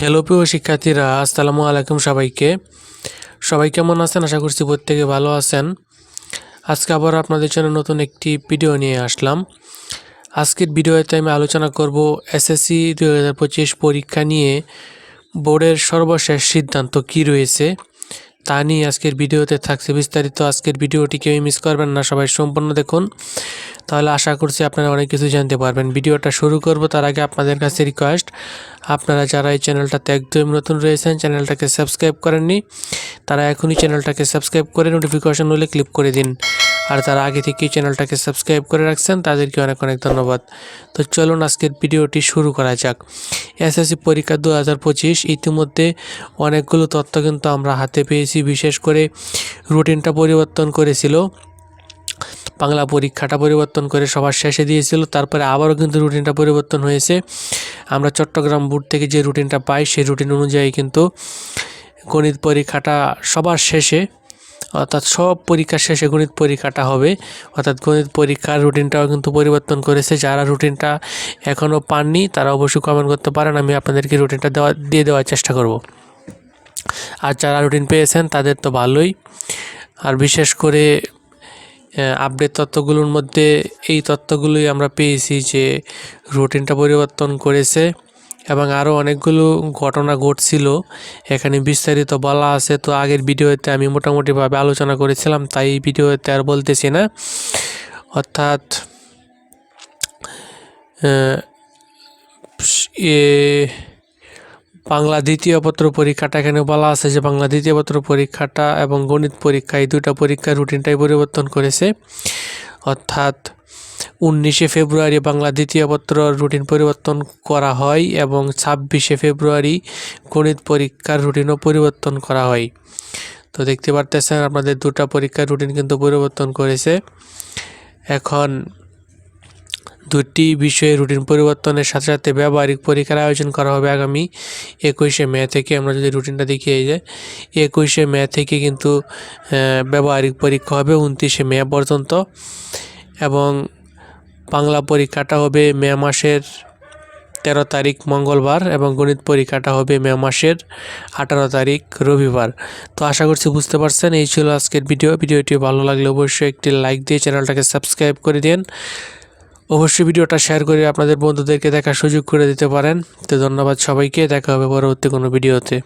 Hello প্রিয় শিক্ষার্থীরা, আসসালামু আলাইকুম সবাইকে। সবাই কেমন আছেন? আশা করছি প্রত্যেকে ভালো আছেন। আজকে আবার আপনাদের জন্য নতুন একটি ভিডিও নিয়ে আসলাম। আজকের ভিডিওতে আমি আলোচনা করব এসএসসি দু হাজার পঁচিশ পরীক্ষা নিয়ে বোর্ডের সর্বশেষ সিদ্ধান্ত কি রয়েছে। তা নিয়ে আজকের ভিডিওতে থাকছে বিস্তারিত। আজকের ভিডিওটি কেউই মিস করবেন না, সবাই সম্পূর্ণ দেখুন। তাহলে আশা করছি আপনারা অনেক কিছু জানতে পারবেন। ভিডিওটা শুরু করব তার আগে আপনাদের কাছে রিকোয়েস্ট আপনারা যারা এই চ্যানেলটাতে একদম নতুন রয়েছেন চ্যানেলটাকে সাবস্ক্রাইব করেননি, তারা এখনই চ্যানেলটাকে সাবস্ক্রাইব করে নোটিফিকেশন হলে ক্লিক করে দিন। আর তারা আগে থেকেই চ্যানেলটাকে সাবস্ক্রাইব করে রাখছেন, তাদেরকে অনেক অনেক ধন্যবাদ। তো চলুন আজকের ভিডিওটি শুরু করা যাক। এসএসসি পরীক্ষা দু হাজার পঁচিশ, ইতিমধ্যে অনেকগুলো তথ্য কিন্তু আমরা হাতে পেয়েছি, বিশেষ করে রুটিনটা পরিবর্তন করেছিল, বাংলা পরীক্ষাটা পরিবর্তন করে সবার শেষে দিয়েছিল, তারপরে আবারও কিন্তু রুটিনটা পরিবর্তন হয়েছে। আমরা চট্টগ্রাম বোর্ড থেকে যে রুটিনটা পাই, সেই রুটিন অনুযায়ী কিন্তু গণিত পরীক্ষাটা সবার শেষে অর্থাৎ সব পরীক্ষার শেষে গণিত পরীক্ষাটা হবে। অর্থাৎ গণিত পরীক্ষার রুটিনটাও কিন্তু পরিবর্তন করেছে। যারা রুটিনটা এখনও পাননি, তারা অবশ্যই কমেন্ট করতে পারেন। আমি আপনাদেরকে রুটিনটা দেওয়া, দিয়ে দেওয়ার চেষ্টা করব। আর যারা রুটিন পেয়েছেন, তাদের তো ভালোই। আর বিশেষ করে আপডেট তত্ত্বগুলোর মধ্যে এই তত্ত্বগুলোই আমরা পেয়েছি যে রুটিনটা পরিবর্তন করেছে। এবং আরও অনেকগুলো ঘটনা ঘটছিল। এখানে বিস্তারিত বলা আছে। তো আগের ভিডিওতে আমি মোটামুটিভাবে আলোচনা করেছিলাম, তাই এই ভিডিওতে আর বলতেছি না। অর্থাৎ এ বাংলা দ্বিতীয় পত্র পরীক্ষাটা এখানে বলা আছে যে বাংলা দ্বিতীয় পত্র পরীক্ষাটা এবং গণিত পরীক্ষা এই দুটা পরীক্ষার রুটিনটাই পরিবর্তন করেছে। অর্থাৎ উনিশে ফেব্রুয়ারি বাংলা দ্বিতীয় পত্র রুটিন পরিবর্তন করা হয় এবং ছাব্বিশে ফেব্রুয়ারি গণিত পরীক্ষার রুটিনও পরিবর্তন করা হয়। তো দেখতে পারতেছেন, আপনাদের দুটা পরীক্ষার রুটিন কিন্তু পরিবর্তন করেছে। এখন দুটি বিষয়ে রুটিন পরিবর্তনের সাথে সাথে ব্যবহারিক পরীক্ষার আয়োজন করা হবে আগামী একুশে মে থেকে। আমরা যদি রুটিনটা দেখিয়ে যাই একুশে মে থেকে কিন্তু ব্যবহারিক পরীক্ষা হবে উনত্রিশে মে পর্যন্ত এবং বাংলা পরীক্ষাটা হবে মে মাসের তেরো তারিখ মঙ্গলবার এবং গণিত পরীক্ষাটা হবে মে মাসের আঠারো তারিখ রবিবার। তো আশা করছি বুঝতে পারছেন, এই ছিল আজকের ভিডিও। ভিডিওটি ভালো লাগলে অবশ্যই একটি লাইক দিয়ে চ্যানেলটাকে সাবস্ক্রাইব করে দিন। অবশ্যই ভিডিওটা শেয়ার করে আপনাদের বন্ধুদেরকে দেখার সুযোগ করে দিতে পারেন। তো ধন্যবাদ সবাইকে, দেখা হবে পরবর্তী কোনো ভিডিওতে।